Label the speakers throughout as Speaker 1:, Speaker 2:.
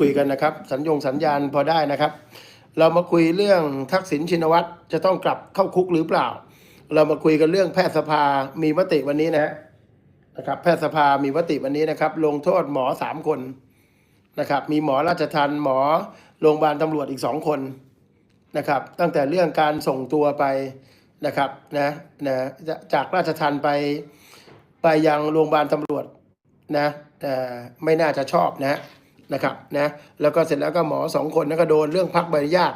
Speaker 1: คุยกันนะครับ สัญญงสัญญาณพอได้นะครับ เรามาคุยเรื่องทักษิณชินวัตรจะต้องกลับเข้าคุกหรือเปล่า เรามาคุยกันเรื่องแพทยสภามีมติวันนี้นะฮะนะครับ แพทยสภามีมติวันนี้นะครับ ลงโทษหมอสามคนนะครับ มีหมอราชทันหมอโรงพยาบาลตำรวจอีกสองคนนะครับ ตั้งแต่เรื่องการส่งตัวไปนะครับนะนะจากราชทันไปไปยังโรงพยาบาลตำรวจนะเอ่ไม่น่าจะชอบนะ นะครับนะแล้วก็เสร็จแล้วก็หมอสองคนนั้นก็โดนเรื่องพักใบอนุญาต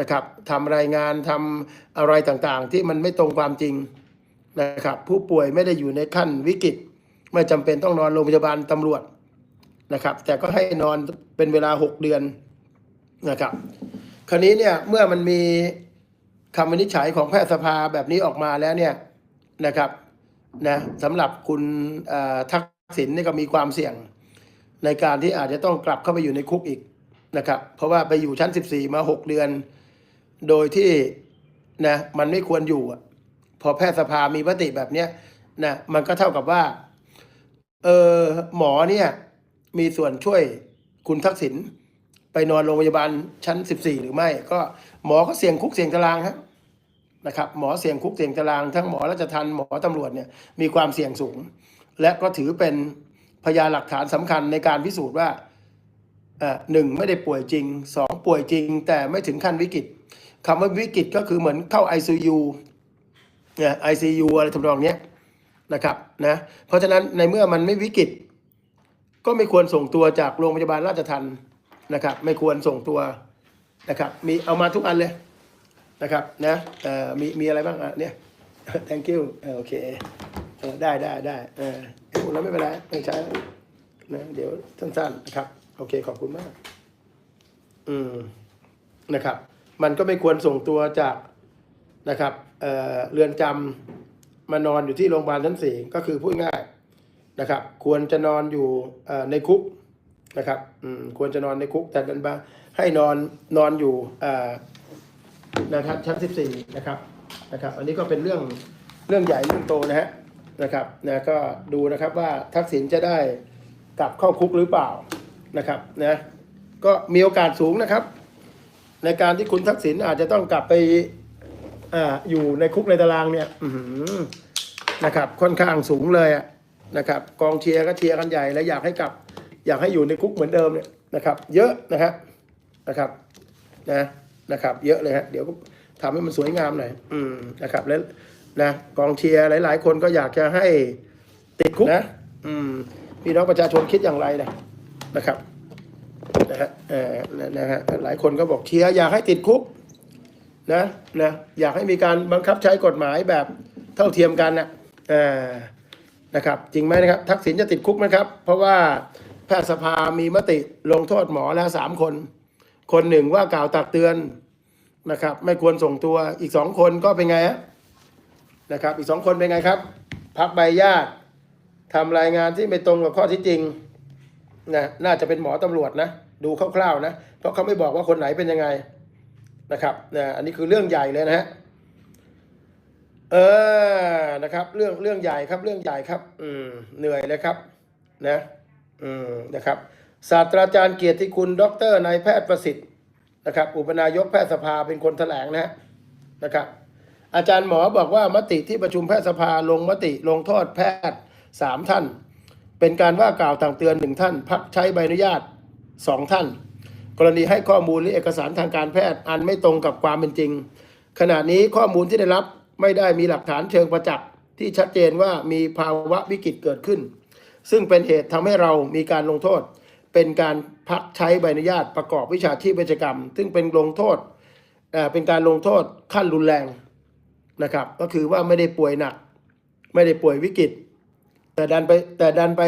Speaker 1: นะครับทำรายงานทำอะไรต่างๆ ที่มันไม่ตรงความจริงนะครับ ผู้ป่วยไม่ได้อยู่ในขั้นวิกฤต ไม่จำเป็นต้องนอนโรงพยาบาลตำรวจนะครับ แต่ก็ให้นอนเป็นเวลา 6 เดือนนะครับ คราวนี้เนี่ยเมื่อมันมีคำวินิจฉัยของแพทยสภาแบบนี้ออกมาแล้วเนี่ยนะครับนะสำหรับคุณทักษิณนี่ก็มีความเสี่ยง ในการที่อาจจะต้องกลับเข้าไปอยู่ในคุกอีกนะครับ เพราะว่าไปอยู่ชั้น 14 มา 6 เดือน โดยที่นะมันไม่ควรอยู่อพอแพทยสภามีมติแบบเนี้ยนะมันก็เท่ากับว่าเออหมอเนี่ยมีส่วนช่วยคุณทักษิณไปนอนโรงพยาบาลชั้น 14 หรือไม่ ก็หมอก็เสี่ยงคุกเสี่ยงตารางครับนะครับหมอเสี่ยงคุกเสี่ยงตาราง ทั้งหมอราชทันหมอตำรวจเนี่ยมีความเสี่ยงสูง และก็ถือเป็น พยานหลักฐานสำคัญในการพิสูจน์ว่าหนึ่งไม่ได้ป่วยจริงสองป่วยจริง แต่ไม่ถึงขั้นวิกฤตคำว่าวิกฤตก็คือเหมือนเข้า ICU เนี่ย ICU อะไรทำนองนี้นะครับนะเพราะฉะนั้นในเมื่อมันไม่วิกฤต ก็ไม่ควรส่งตัวจากโรงพยาบาลราชทันนะครับ ไม่ควรส่งตัวนะครับมีเอามาทุกอันเลยนะครับนะมีมีอะไรบ้างอะเนี่ย thank you โอเค เออได้ได้ได้เออไอ้พวกนั้นไม่เป็นไรไม่ใช้นะเดี๋ยวสั้นๆนะครับ โอเคขอบคุณมาก อืมนะครับ มันก็ไม่ควรส่งตัวจากนะครับเอ่อเรือนจำมานอนอยู่ที่โรงพยาบาลชั้นสี่ก็คือพูดง่ายนะครับ ควรจะนอนอยู่ในคุกนะครับอืมควรจะนอนในคุกแต่ดันมาให้นอนนอนอยู่เอ่อนะครับชั้นสิบสี่นะครับนะครับ อันนี้ก็เป็นเรื่องเรื่องใหญ่เรื่องโตนะฮะ นะครับนะก็ดูนะครับว่าทักษิณจะได้กลับเข้าคุกหรือเปล่านะครับนะก็มีโอกาสสูงนะครับ ในการที่คุณทักษิณอาจจะต้องกลับไปอ่าอยู่ในคุกในตารางเนี่ยนะครับ ค่อนข้างสูงเลยนะครับ กองเชียร์ก็เชียร์กันใหญ่และอยากให้กลับ อยากให้อยู่ในคุกเหมือนเดิมเนี่ยนะครับ เยอะนะครับนะครับนะนะครับ เยอะเลยฮะเดี๋ยวก็ทำให้มันสวยงามหน่อยอืมนะครับ แล้ว นะกองเชียร์หลาย ๆ คนก็อยากจะให้ติดคุกนะอืมพี่น้องประชาชนคิดอย่างไรนะนะครับนะฮะเอ่อนะนะฮะหลายคนก็บอกเชียร์อยากให้ติดคุกนะนะอยากให้มีการบังคับใช้กฎหมายแบบเท่าเทียมกันนะเอ่อนะครับ จริงไหมนะครับ ทักษิณจะติดคุกไหมครับ เพราะว่าแพทยสภามีมติลงโทษหมอแล้วสามคน คนหนึ่งว่ากล่าวตักเตือนนะครับ ไม่ควรส่งตัวอีกสองคนก็เป็นไงฮะ นะครับ อีกสองคนเป็นไงครับ พักใบญาติทำรายงานที่ไม่ตรงกับข้อที่จริงนะน่าจะเป็นหมอตำรวจนะ ดูคร่าวๆนะ เพราะเขาไม่บอกว่าคนไหนเป็นยังไงนะครับนะอันนี้คือเรื่องใหญ่เลยนะฮะเออนะครับ เรื่องเรื่องใหญ่ครับ เรื่องใหญ่ครับ อืมเหนื่อยเลยครับ นะ อืมนะครับ ศาสตราจารย์เกียรติคุณ ดรนายแพทย์ประสิทธิ์นะครับ อุปนายกแพทยสภาเป็นคนแถลงนะฮะนะครับ อาจารย์หมอบอกว่ามติที่ประชุมแพทยสภาลงมติลงโทษแพทย์สามท่าน เป็นการว่ากล่าวต่างเตือนหนึ่งท่าน พักใช้ใบอนุญาตสองท่าน กรณีให้ข้อมูลหรือเอกสารทางการแพทย์อันไม่ตรงกับความเป็นจริง ขณะนี้ข้อมูลที่ได้รับไม่ได้มีหลักฐานเชิงประจักษ์ที่ชัดเจนว่ามีภาวะวิกฤตเกิดขึ้น ซึ่งเป็นเหตุทำให้เรามีการลงโทษ เป็นการพักใช้ใบอนุญาตประกอบวิชาชีพเวชกรรม ซึ่งเป็นลงโทษเป็นการลงโทษขั้นรุนแรง นะครับ ก็คือว่าไม่ได้ป่วยหนัก ไม่ได้ป่วยวิกฤต แต่ดันไปแต่ดันไป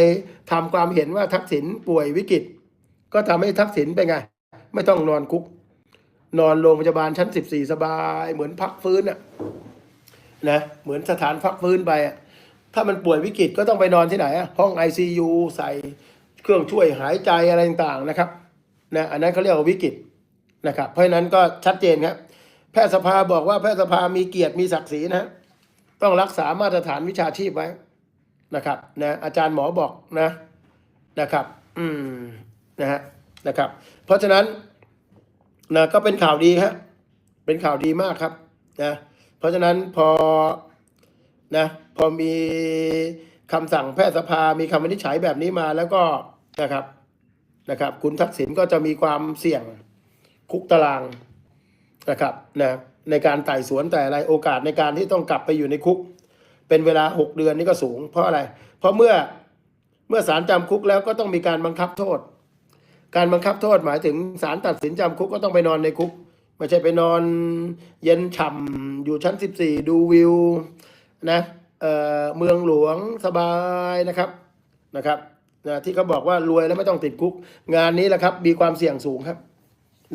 Speaker 1: ทำความเห็นว่าทักษิณป่วยวิกฤต ก็ทำให้ทักษิณเป็นไง ไม่ต้องนอนคุก นอนโรงพยาบาลชั้น 14 สบาย เหมือนพักฟื้นอะนะเหมือนสถานพักฟื้นไปอะถ้ามันป่วยวิกฤตก็ต้องไปนอนที่ไหนอะห้อง ICU ใส่เครื่องช่วยหายใจอะไรต่างๆนะครับนะอันนั้นเขาเรียกว่าวิกฤตนะครับ เพราะฉะนั้นก็ชัดเจนครับ แพทยสภาบอกว่าแพทยสภามีเกียรติมีศักดิ์ศรีนะต้องรักษามาตรฐานวิชาชีพไว้นะครับนะอาจารย์หมอบอกนะนะครับ อืมนะฮะนะครับ เพราะฉะนั้นนะก็เป็นข่าวดีครับเป็นข่าวดีมากครับนะเพราะฉะนั้นพอนะพอมีคำสั่งแพทยสภามีคำวินิจฉัยแบบนี้มาแล้วก็นะครับนะครับ คุณทักษิณก็จะมีความเสี่ยงคุกตาราง นะครับนะในการไต่สวนแต่อะไรโอกาสในการที่ต้องกลับไปอยู่ในคุก เป็นเวลา 6 เดือนนี่ก็สูง เพราะอะไร เพราะเมื่อเมื่อศาลจำคุกแล้วก็ต้องมีการบังคับโทษ การบังคับโทษหมายถึงศาลตัดสินจำคุกก็ต้องไปนอนในคุกไม่ใช่ไปนอนเย็นฉ่ำอยู่ชั้น 14 ดูวิวนะเออเมืองหลวงสบายนะครับนะครับนะที่เขาบอกว่ารวยแล้วไม่ต้องติดคุก งานนี้แหละครับมีความเสี่ยงสูงครับ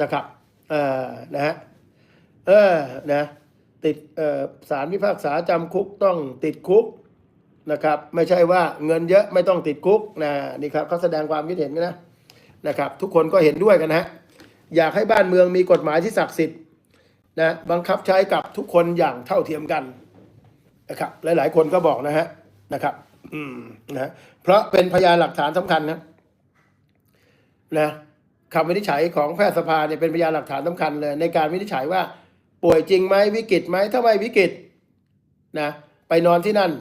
Speaker 1: นะครับเอ่อนะฮะ เออนะติดสารพิพากษาจำคุกต้องติดคุกนะครับ ไม่ใช่ว่าเงินเยอะไม่ต้องติดคุกนะนี่ครับเขาแสดงความคิดเห็นกันนะนะครับ ทุกคนก็เห็นด้วยกันนะฮะอยากให้บ้านเมืองมีกฎหมายที่ศักดิ์สิทธิ์นะบังคับใช้กับทุกคนอย่างเท่าเทียมกันนะครับ หลาย ๆ คนก็บอกนะฮะนะครับ อืมนะเพราะเป็นพยานหลักฐานสำคัญนะนะคำวินิจฉัยของแพทยสภาเนี่ยเป็นพยานหลักฐานสำคัญเลยในการวินิจฉัยว่า ป่วยจริงไหมวิกฤตไหมถ้าไม่วิกฤตนะไปนอนที่นั่น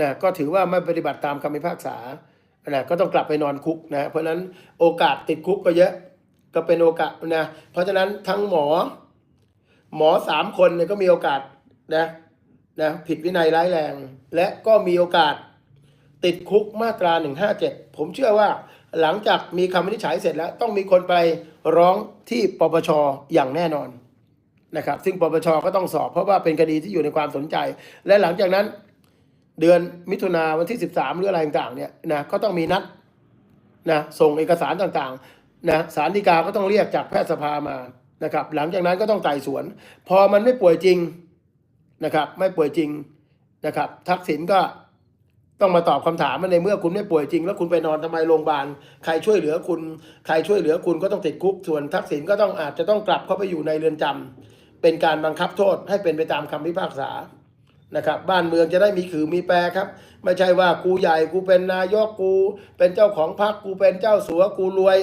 Speaker 1: นะก็ถือว่าไม่ปฏิบัติตามคำพิพากษานะก็ต้องกลับไปนอนคุกนะเพราะฉะนั้นโอกาสติดคุกก็เยอะก็เป็นโอกาสนะเพราะฉะนั้นทั้งหมอ หมอสามคนเนี่ยก็มีโอกาสนะนะผิดวินัยร้ายแรง และก็มีโอกาสติดคุกมาตรา 157 ผมเชื่อว่าหลังจากมีคำวินิจฉัยเสร็จแล้ว ต้องมีคนไปร้องที่ปปชอย่างแน่นอน นะครับ ซึ่งปปชก็ต้องสอบเพราะว่าเป็นคดีที่อยู่ในความสนใจ และหลังจากนั้น เดือนมิถุนาวันที่ 13 หรืออะไรต่างๆเนี่ยนะก็ต้องมีนัดนะส่งเอกสารต่างๆนะสารดีกาก็ต้องเรียกจากแพทยสภามานะครับ หลังจากนั้นก็ต้องไต่สวน พอมันไม่ป่วยจริงนะครับ ไม่ป่วยจริงนะครับ ทักษิณก็ต้องมาตอบคำถามว่าในเมื่อคุณไม่ป่วยจริง แล้วคุณไปนอนทำไมโรงพยาบาลใครช่วยเหลือคุณ ใครช่วยเหลือคุณก็ต้องติดคุกส่วนทักษิณก็ต้องอาจจะต้องกลับเข้าไปอยู่ในเรือนจำ เป็นการบังคับโทษให้เป็นไปตามคำพิพากษานะครับบ้านเมืองจะได้มีขื่อมีแปรครับ ไม่ใช่ว่ากูใหญ่กูเป็นนายกกู เป็นเจ้าของพรรคกูเป็นเจ้าสัวกูรวย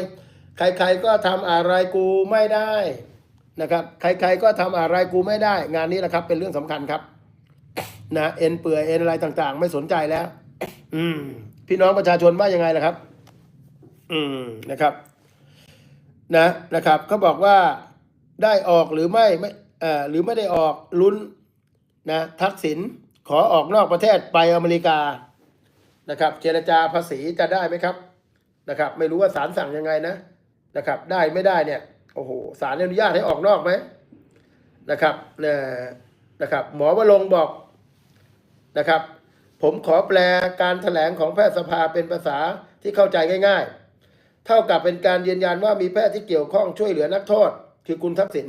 Speaker 1: ใครๆก็ทำอะไรกูไม่ได้นะครับ ใครๆก็ทำอะไรกูไม่ได้ งานนี้แหละครับ เป็นเรื่องสำคัญครับนะเอ็นเปื่อยเอ็นอะไรต่างๆ ไม่สนใจแล้ว อืม พี่น้องประชาชนว่ายังไงล่ะครับ อืมนะครับ นะนะครับเขาบอกว่าได้ออกหรือไม่ไม่ หรือไม่ได้ออกลุ้นนะทักษิณขอออกนอกประเทศไปอเมริกานะครับ เจรจาภาษีจะได้ไหมครับนะครับ ไม่รู้ว่าศาลสั่งยังไงนะนะครับ ได้ไม่ได้เนี่ยโอ้โหศาลอนุญาตให้ออกนอกไหมนะครับนะนะครับ หมอวรงบอกนะครับ ผมขอแปลการถแถลงของแพทยสภาเป็นภาษาที่เข้าใจง่าย ๆ เท่ากับเป็นการยืนยันว่ามีแพทย์ที่เกี่ยวข้องช่วยเหลือนักโทษ คือคุณทักษิณ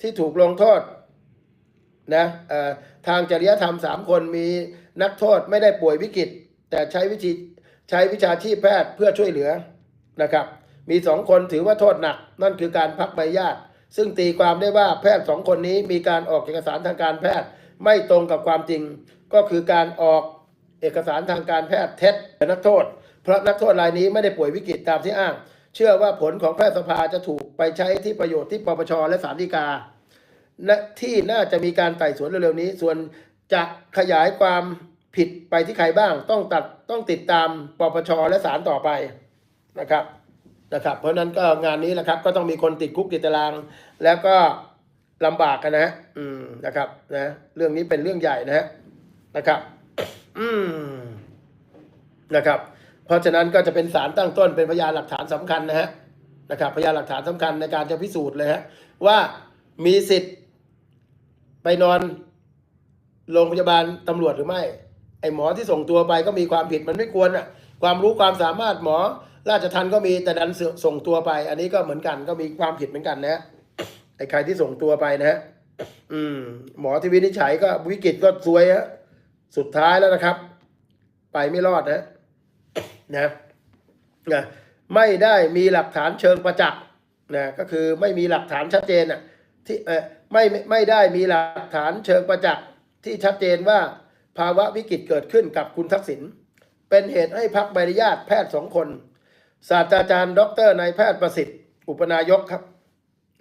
Speaker 1: ที่ถูกลงโทษนะทางจริยธรรมสามคนมีนักโทษไม่ได้ป่วยวิกฤต แต่ใช้วิธีใช้วิชาชีพแพทย์เพื่อช่วยเหลือนะครับ มีสองคนถือว่าโทษหนัก นั่นคือการพักใบญาติ ซึ่งตีความได้ว่าแพทย์สองคนนี้มีการออกเอกสารทางการแพทย์ไม่ตรงกับความจริง ก็คือการออกเอกสารทางการแพทย์เท็จนักโทษ เพราะนักโทษรายนี้ไม่ได้ป่วยวิกฤตตามที่อ้าง เชื่อว่าผลของแพทยสภาจะถูกไปใช้ที่ประโยชน์ที่ปปชและศาลฎีกา และที่น่าจะมีการไต่สวนเร็วๆนี้ ส่วนจะขยายความผิดไปที่ใครบ้าง ต้องตัดต้องติดตามปปชและศาลต่อไปนะครับนะครับ เพราะนั้นก็งานนี้แหละครับ ก็ต้องมีคนติดคุกติดตาราง แล้วก็ลำบากกันนะอืมนะครับนะเรื่องนี้เป็นเรื่องใหญ่นะฮะนะครับ อืมนะครับ เพราะฉะนั้นก็จะเป็นสารตั้งต้นเป็นพยานหลักฐานสำคัญนะฮะนะครับ พยานหลักฐานสำคัญในการจะพิสูจน์เลยฮะว่ามีสิทธิ์ ไปนอนโรงพยาบาลตำรวจหรือไม่ ไอหมอที่ส่งตัวไปก็มีความผิดมันไม่ควรอะ ความรู้ความสามารถหมอ ราชทันก็มีแต่ดันส่งตัวไป อันนี้ก็เหมือนกันก็มีความผิดเหมือนกันนะไอใครที่ส่งตัวไปนะฮะอืม หมอที่วินิจฉัยก็วิกฤตก็ซวยฮะสุดท้ายแล้วนะครับ ไปไม่รอดนะนะนะไม่ได้มีหลักฐานเชิงประจักษ์นะก็คือไม่มีหลักฐานชัดเจนอะ ที่เออ ไม่ไม่ได้มีหลักฐานเชิงประจักษ์ที่ชัดเจนว่าภาวะวิกฤตเกิดขึ้นกับคุณทักษิณเป็นเหตุให้พักใบอนุญาตแพทย์สองคน ศาสตราจารย์ ดรนายแพทย์ประสิทธิ์ อุปนายกครับ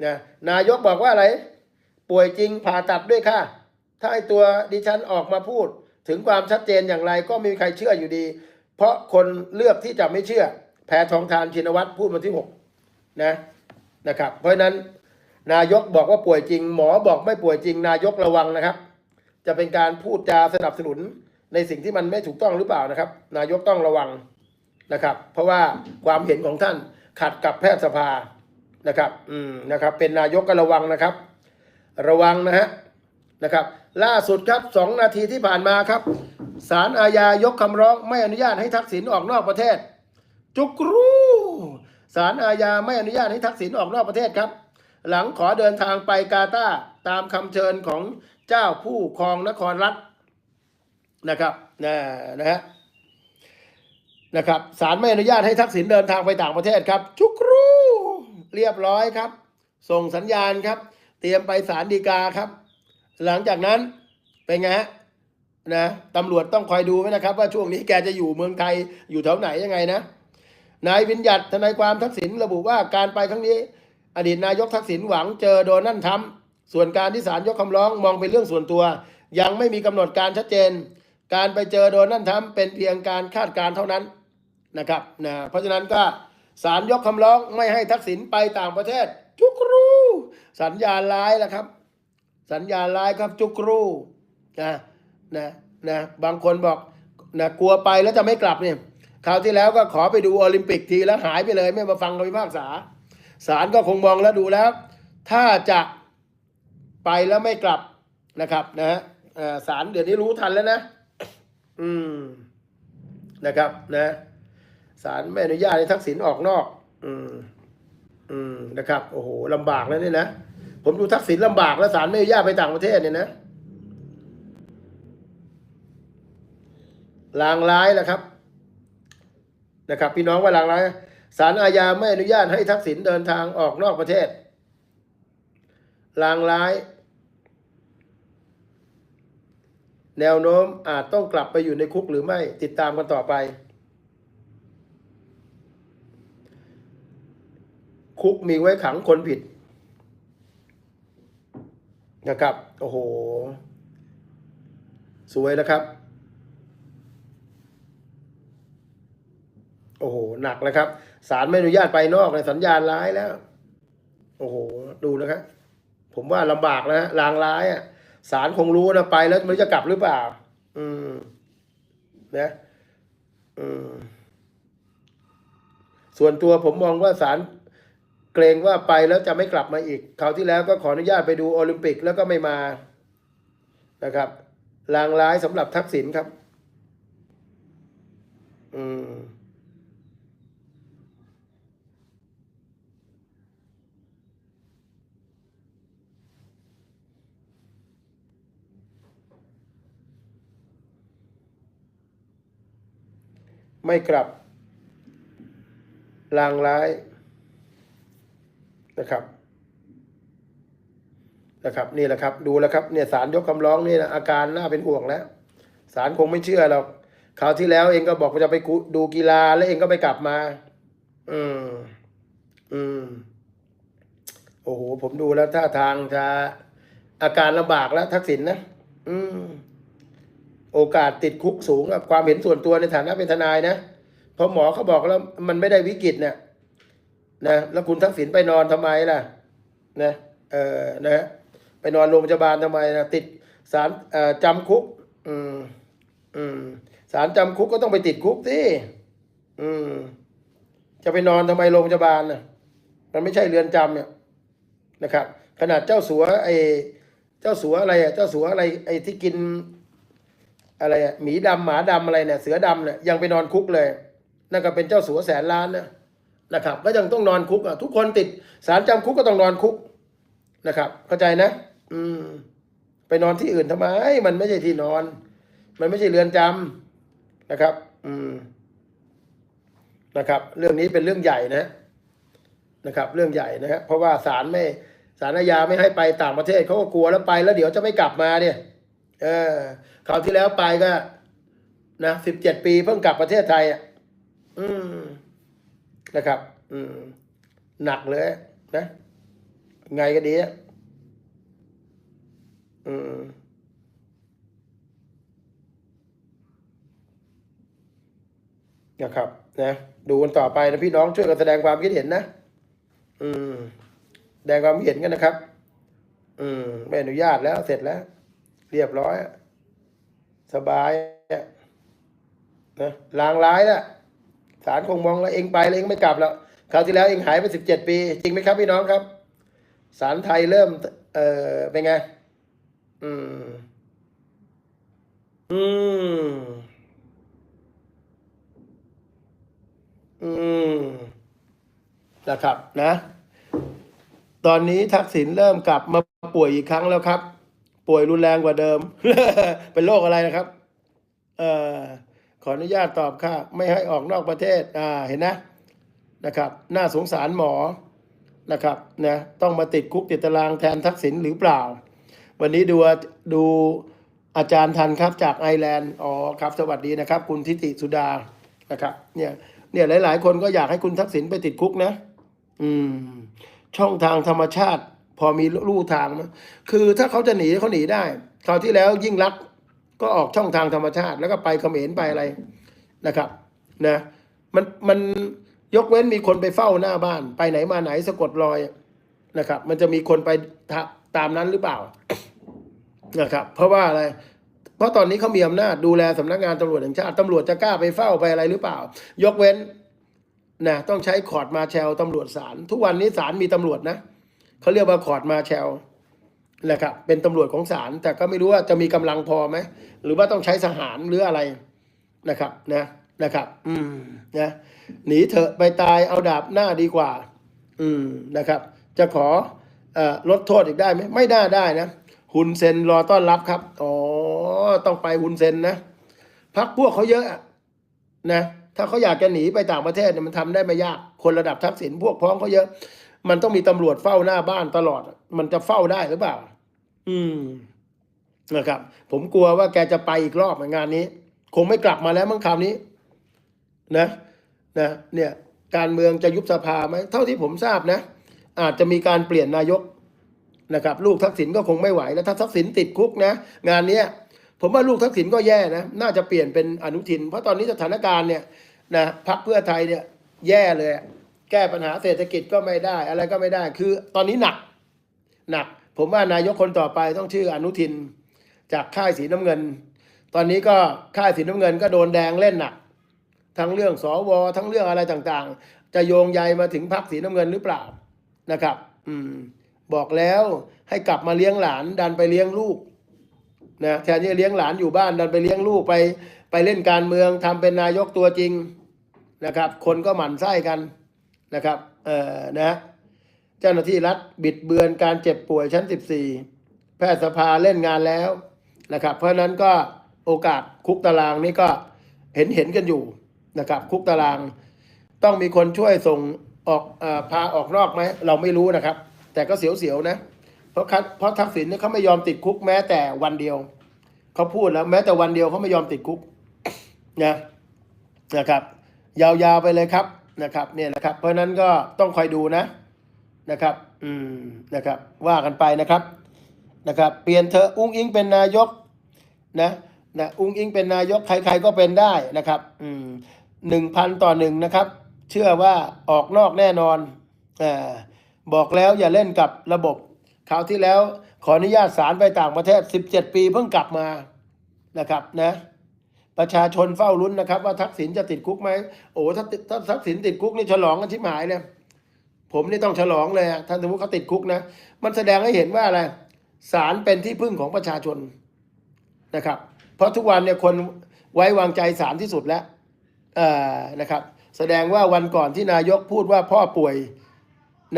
Speaker 1: นะนายกบอกว่าอะไร ป่วยจริงผ่าตัดด้วยค่ะ ถ้าไอตัวดิฉันออกมาพูด ถึงความชัดเจนอย่างไรก็ไม่มีใครเชื่ออยู่ดี เพราะคนเลือกที่จะไม่เชื่อ แพทองทานชินวัตรพูดวันที่หกนะนะครับ เพราะฉะนั้น นายกบอกว่าป่วยจริง หมอบอกไม่ป่วยจริง นายกระวังนะครับ จะเป็นการพูดจาสนับสนุนในสิ่งที่มันไม่ถูกต้องหรือเปล่านะครับ นายกต้องระวังนะครับ เพราะว่าความเห็นของท่านขัดกับแพทยสภานะครับ อืมนะครับ เป็นนายกก็ระวังนะครับ ระวังนะฮะนะครับ ล่าสุดครับสองนาทีที่ผ่านมาครับศาลอาญายกคำร้องไม่อนุญาตให้ทักษิณออกนอกประเทศ จุกรูศาลอาญาไม่อนุญาตให้ทักษิณออกนอกประเทศครับ หลังขอเดินทางไปกาตาร์ตามคำเชิญของเจ้าผู้ครองนครรัฐนะครับนะนะฮะนะครับศาลไม่อนุญาตให้ทักษิณเดินทางไปต่างประเทศครับจุกรูเรียบร้อยครับ ส่งสัญญาณครับ เตรียมไปศาลฎีกาครับ หลังจากนั้นเป็นไงฮะนะตำรวจต้องคอยดูไว้นะครับ ว่าช่วงนี้แกจะอยู่เมืองไทยอยู่แถวไหนยังไงนะนายวิญญัตทนายความทักษิณระบุว่าการไปครั้งนี้ อดีตนายกทักษิณหวังเจอโดนัลด์ทรัมป์ส่วนการที่ศาลยกคำร้องมองเป็นเรื่องส่วนตัว ยังไม่มีกำหนดการชัดเจน การไปเจอโดนัลด์ทรัมป์เป็นเพียงการคาดการณ์เท่านั้นนะครับนะเพราะฉะนั้นก็ศาลยกคำร้องไม่ให้ทักษิณไปต่างประเทศ จุกรูสัญญาณร้ายแล้วครับ สัญญาณร้ายครับจุกรูนะนะนะบางคนบอกนะกลัวไปแล้วจะไม่กลับเนี่ยคราวที่แล้วก็ขอไปดูโอลิมปิกทีแล้วหายไปเลยไม่มาฟังคำพิพากษา ศาลก็คงมองแล้วดูแล้ว ถ้าจะไปแล้วไม่กลับนะครับนะฮะศาลเดี๋ยวนี้รู้ทันแล้วนะ อืมนะครับ นะศาลไม่อนุญาตให้ทักษิณออกนอก อืม อืมนะครับ โอ้โหลำบากแล้วเนี่ยนะผมดูทักษิณลำบากแล้วศาลไม่อนุญาตไปต่างประเทศเนี่ยนะลางร้ายแหละครับ นะครับ พี่น้องว่าลางร้าย ศาลอาญาไม่อนุญาตให้ทักษิณเดินทางออกนอกประเทศ ลางร้าย แนวโน้มอาจต้องกลับไปอยู่ในคุกหรือไม่ติดตามกันต่อไป คุกมีไว้ขังคนผิด นะครับ โอ้โห สวยนะครับ โอ้โหหนักนะครับศาลไม่อนุญาตไปนอกเลยสัญญาณร้ายแล้ว โอ้โห ดูนะครับผมว่าลำบากนะลางร้ายอะศาลคงรู้นะไปแล้วไมันจะกลับหรือเปล่า อืมนะอืมส่วนตัวผมมองว่าศาลเกรงว่าไปแล้วจะไม่กลับมาอีกคราวที่แล้วก็ขออนุญาตไปดูโอลิมปิกแล้วก็ไม่มานะครับลางร้ายสำหรับทักษิณครับ อืม ไม่กลับ ลางร้ายนะครับนะครับนี่แหละครับ ดูแล้วครับเนี่ยสารยกคำร้องนี่นะอาการน่าเป็นห่วงแล้วสารคงไม่เชื่อหรอกคราวที่แล้วเองก็บอกว่าจะไปกุดูกีฬาแล้วเองก็ไปกลับมา อืม อืม โอ้โห ผมดูแล้วท่าทางจะอาการลำบากแล้วทักษิณนะอืม โอกาสติดคุกสูงอะความเห็นส่วนตัวในฐานะเป็นทนายนะเพราะหมอเขาบอกแล้วมันไม่ได้วิกฤตเนี่ยนะแล้วคุณทักษิณไปนอนทำไมล่ะนะเออนะไปนอนโรงพยาบาลทำไมนะติดสารเอ่อจำคุก อืมอืมสารจำคุกก็ต้องไปติดคุกสิอืม จะไปนอนทำไมโรงพยาบาลน่ะมันไม่ใช่เรือนจำเนี่ยนะครับ ขนาดเจ้าสัวไอเจ้าสัวอะไรอะเจ้าสัวอะไรไอที่กิน อะไรอะหมีดำหมาดำอะไรเนี่ยเสือดำเนี่ยยังไปนอนคุกเลยนั่นก็เป็นเจ้าสัวแสนล้านนะนะครับก็ยังต้องนอนคุกอะทุกคนติดสารจำคุกก็ต้องนอนคุกนะครับ เข้าใจนะ อืม ไปนอนที่อื่นทำไม มันไม่ใช่ที่นอน มันไม่ใช่เรือนจำนะครับ อืมนะครับ เรื่องนี้เป็นเรื่องใหญ่นะนะครับ เรื่องใหญ่นะครับเพราะว่าศาลไม่ศาลอาญาไม่ให้ไปต่างประเทศเขาก็กลัวแล้วไปแล้วเดี๋ยวจะไม่กลับมาเนี่ย เออคราวที่แล้วไปก็ นะสิบเจ็ดปีเพิ่งกลับประเทศไทยอะอืมนะครับ อืม หนักเลยนะ ไงก็ดีอะอืมนะครับนะดูกันต่อไปนะพี่น้องช่วยกันแสดงความคิดเห็นนะ อืม แสดงความคิดเห็นกันนะครับ อืมไม่อนุญาตแล้วเสร็จแล้ว เรียบร้อยอะสบายอะนะลางร้ายนะศาลคงมองแล้วเองไปแล้วเองไม่กลับแล้วคราวที่แล้วเองหายไปสิบเจ็ดปี จริงไหมครับพี่น้องครับศาลไทยเริ่ม เออเป็นไง อืม อืม อืมนะครับนะ ตอนนี้ทักษิณเริ่มกลับมาป่วยอีกครั้งแล้วครับ ป่วยรุนแรงกว่าเดิม เป็นโรคอะไรนะครับเอ่อขออนุญาตตอบค่ะ ไม่ให้ออกนอกประเทศอ่าเห็นนะนะครับ น่าสงสารหมอนะครับนะต้องมาติดคุกติดตารางแทนทักษิณหรือเปล่า วันนี้ดูดูอาจารย์ทันครับจากไอร์แลนด์อ๋อครับ สวัสดีนะครับ คุณทิติสุดานะครับเนี่ยเนี่ยหลาย ๆ คนก็อยากให้คุณทักษิณไปติดคุกนะ อืม ช่องทางธรรมชาติ พอมีลู่ทางไหมคือถ้าเขาจะหนีเขาหนีได้คราวที่แล้วยิ่งรักก็ออกช่องทางธรรมชาติ แล้วก็ไปเขมรไปอะไรนะครับนะมันมันยกเว้นมีคนไปเฝ้าหน้าบ้าน ไปไหนมาไหนสะกดรอยนะครับ มันจะมีคนไปทะตามนั้นหรือเปล่านะครับ เพราะว่าอะไร เพราะตอนนี้เขามีอำนาจดูแลสำนักงานตำรวจแห่งชาติตำรวจจะกล้าไปเฝ้าไปอะไรหรือเปล่า ยกเว้นนะต้องใช้คอร์ดมาแชลตำรวจศาลทุกวันนี้ศาลมีตำรวจนะ เขาเรียกว่าคอร์ดมาแชลนะครับเป็นตำรวจของศาลแต่ก็ไม่รู้ว่าจะมีกำลังพอไหมหรือว่าต้องใช้ทหารหรืออะไรนะครับนะนะครับ อืมนะหนีเถอะไปตายเอาดาบหน้าดีกว่า อืมนะครับ จะขออลดโทษอีกได้ไหมไม่ได้ได้นะฮุนเซนรอต้อนรับครับอ๋อต้องไปฮุนเซนนะพักพวกเขาเยอะอะนะถ้าเขาอยากจะหนีไปต่างประเทศเนี่ยมันทำได้ไม่ยาก คนระดับทักษิณพวกพ้องเขาเยอะ มันต้องมีตำรวจเฝ้าหน้าบ้านตลอด มันจะเฝ้าได้หรือเปล่า อืมนะครับ ผมกลัวว่าแกจะไปอีกรอบงานนี้ คงไม่กลับมาแล้วมั้งคราวนี้ นะนะเนี่ย การเมืองจะยุบสภาไหมเท่าที่ผมทราบนะ อาจจะมีการเปลี่ยนนายกนะครับ ลูกทักษิณก็คงไม่ไหวแล้วถ้าทักษิณติดคุกนะงานเนี้ยผมว่าลูกทักษิณก็แย่นะ น่าจะเปลี่ยนเป็นอนุทิน เพราะตอนนี้สถานการณ์เนี่ยนะพรรคเพื่อไทยเนี่ย แย่เลยอะ แก้ปัญหาเศรษฐกิจก็ไม่ได้ อะไรก็ไม่ได้ คือตอนนี้หนัก หนัก ผมว่านายกคนต่อไปต้องชื่ออนุทิน จากค่ายสีน้ำเงิน ตอนนี้ก็ค่ายสีน้ำเงินก็โดนแดงเล่นหนัก ทั้งเรื่องสวทั้งเรื่องอะไรต่างๆ จะโยงใยมาถึงพรรคสีน้ำเงินหรือเปล่านะครับ อืม บอกแล้วให้กลับมาเลี้ยงหลานดันไปเลี้ยงลูกนะแทนที่จะเลี้ยงหลานอยู่บ้านดันไปเลี้ยงลูกไป ไปเล่นการเมืองทำเป็นนายกตัวจริงนะครับ คนก็หมั่นไส้กัน นะครับเอ่อนะเจ้าหน้าที่รัฐบิดเบือนการเจ็บป่วยชั้น 14 แพทยสภาเล่นงานแล้วนะครับ เพราะนั้นก็โอกาสคุกตารางนี่ก็เห็นเห็นกันอยู่นะครับ คุกตาราง ต้องมีคนช่วยส่งออกอพาออกนอกไหมเราไม่รู้นะครับ แต่ก็เสียวๆนะ เพราะเพราะทักษิณเนี่ยเขาไม่ยอมติดคุกแม้แต่วันเดียวเขาพูดแล้วแม้แต่วันเดียวเขาไม่ยอมติดคุกนะนะครับ ยาวๆไปเลยครับ นะครับเนี่ยนะครับเพราะฉะนั้นก็ต้องคอยดูนะนะครับ อืมนะครับ ว่ากันไปนะครับนะครับ เปลี่ยนเธออุ้งอิงเป็นนายกนะนะอุ้งอิงเป็นนายกใครๆก็เป็นได้นะครับ อืมหนึ่งพันต่อหนึ่งนะครับ เชื่อว่าออกนอกแน่นอนอ่าบอกแล้วอย่าเล่นกับระบบคราวที่แล้วขออนุญาตศาลไปต่างประเทศ 17 ปีเพิ่งกลับมานะครับนะ ประชาชนเฝ้าลุ้นนะครับ ว่าทักษิณจะติดคุกไหมโอ้ถ้าติดถ้าทักษิณติดคุกนี่ฉลองกันชิบหายเลยผมนี่ต้องฉลองเลยอะถ้าสมมติเขาติดคุกนะ มันแสดงให้เห็นว่าอะไรศาลเป็นที่พึ่งของประชาชนนะครับ เพราะทุกวันเนี่ยคนไว้วางใจศาลที่สุดแล้วอ่อนะครับ แสดงว่าวันก่อนที่นายกพูดว่าพ่อป่วย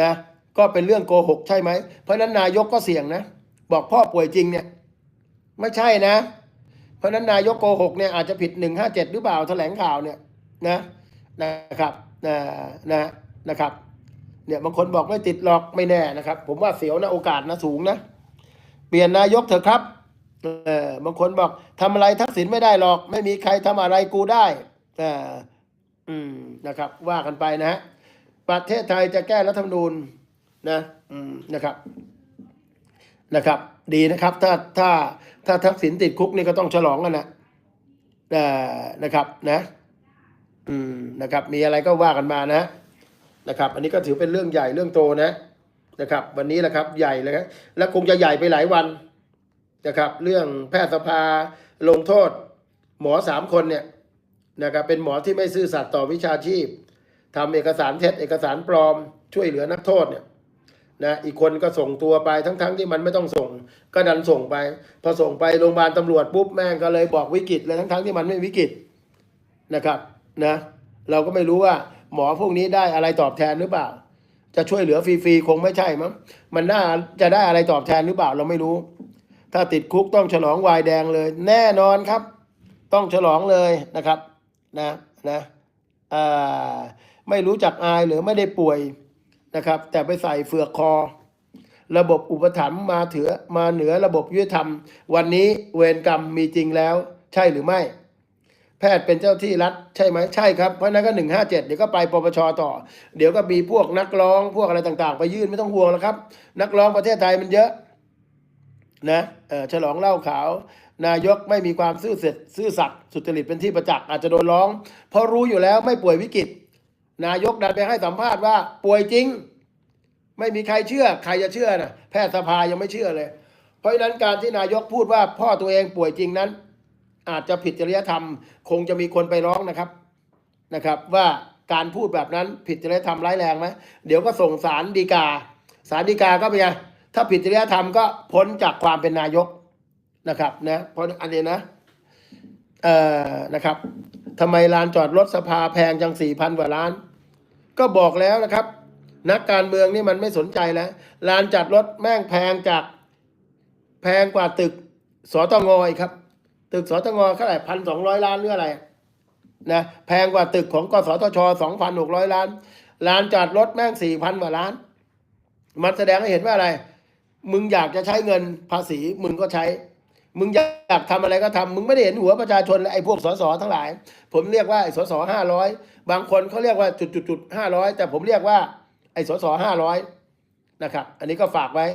Speaker 1: นะก็เป็นเรื่องโกหกใช่ไหม เพราะนั้นนายกก็เสี่ยงนะ บอกพ่อป่วยจริงเนี่ย ไม่ใช่นะ เพราะนั้นนายกโกหกเนี่ยอาจจะผิดหนึ่งห้าเจ็ดหรือเปล่าแถลงข่าวเนี่ยนะนะครับนะนะนะครับเนี่ยบางคนบอกไม่ติดหรอกไม่แน่นะครับ ผมว่าเสียวนะโอกาสนะสูงนะเปลี่ยนนายกเถอะครับเออบางคนบอกทำอะไรทักษิณไม่ได้หรอก ไม่มีใครทำอะไรกูได้เอออืมนะครับ ว่ากันไปนะฮะประเทศไทยจะแก้รัฐธรรมนูญนะอืมนะครับนะครับ ดีนะครับ ถ้าถ้าถ้าทักษิณติดคุกนี่ก็ต้องฉลองกันนะเออนะครับนะอืมนะครับ มีอะไรก็ว่ากันมานะนะครับ อันนี้ก็ถือเป็นเรื่องใหญ่เรื่องโตนะนะครับ วันนี้แหละครับใหญ่เลยครับและคงจะใหญ่ไปหลายวันนะครับ เรื่องแพทยสภาลงโทษ หมอสามคนเนี่ยนะครับเป็นหมอที่ไม่ซื่อสัตย์ต่อวิชาชีพทำเอกสารเท็จเอกสารปลอม ช่วยเหลือนักโทษเนี่ย นะอีกคนก็ส่งตัวไปทั้งๆที่มันไม่ต้องส่ง ก็ดันส่งไป พอส่งไปโรงพยาบาลตำรวจปุ๊บแม่งก็เลยบอกวิกฤตเลยทั้งๆที่มันไม่วิกฤตนะครับนะเราก็ไม่รู้ว่าหมอพวกนี้ได้อะไรตอบแทนหรือเปล่า จะช่วยเหลือฟรีๆคงไม่ใช่มั้งมันน่าจะได้อะไรตอบแทนหรือเปล่าเราไม่รู้ ถ้าติดคุกต้องฉลองวายแดงเลย แน่นอนครับ ต้องฉลองเลยนะครับนะนะไม่รู้จักอายหรือไม่ได้ป่วย นะครับ แต่ไปใส่เฟือกคอ ระบบอุปถัมภ์มาถือมาเหนือระบบยุติธรรม วันนี้เวรกรรมมีจริงแล้ว ใช่หรือไม่ แพทย์เป็นเจ้าที่รัฐใช่ไหมใช่ครับ เพราะนั้นก็หนึ่งห้าเจ็ดเดี๋ยวก็ไปปปชต่อ เดี๋ยวก็มีพวกนักร้องพวกอะไรต่างๆ ไปยื่นไม่ต้องห่วงแล้วครับ นักร้องประเทศไทยมันเยอะนะเออฉลองเหล้าขาว นายกไม่มีความซื่อเสร็จซื่อสัตย์สุจริตเป็นที่ประจักษ์อาจจะโดนร้อง เพราะรู้อยู่แล้วไม่ป่วยวิกฤต นายกดันไปให้สัมภาษณ์ว่าป่วยจริง ไม่มีใครเชื่อ ใครจะเชื่อนะแพทยสภายังไม่เชื่อเลย เพราะฉะนั้นการที่นายกพูดว่าพ่อตัวเองป่วยจริงนั้น อาจจะผิดจริยธรรม คงจะมีคนไปร้องนะครับนะครับ ว่าการพูดแบบนั้นผิดจริยธรรมร้ายแรงไหมเดี๋ยวก็ส่งสารดีกาสารดีกาก็เป็นไงถ้าผิดจริยธรรมก็พ้นจากความเป็นนายกนะครับนะเพราะอันนี้นะเอ่อนะครับทำไมลานจอดรถสภาแพงจังสี่พันกว่าล้าน ก็บอกแล้วนะครับ นักการเมืองนี่มันไม่สนใจแล้วลานจัดรถแม่งแพงจากแพงกว่าตึกสตงอีกครับ ตึกสตงเท่าไหร่พันสองร้อยล้านหรืออะไรนะแพงกว่าตึกของกสทชสองพันหกร้อยล้านลานจอดรถแม่งสี่พันกว่าล้าน มันแสดงให้เห็นว่าอะไร มึงอยากจะใช้เงินภาษีมึงก็ใช้ มึงอยากทำอะไรก็ทำมึงไม่ได้เห็นหัวประชาชนเลยไอ้พวกสสทั้งหลาย ผมเรียกว่าไอ้สสห้าร้อยบางคนเขาเรียกว่าจุดจุดจุดห้าร้อยแต่ผมเรียกว่าไอ้สสห้าร้อยนะครับ อันนี้ก็ฝากไว้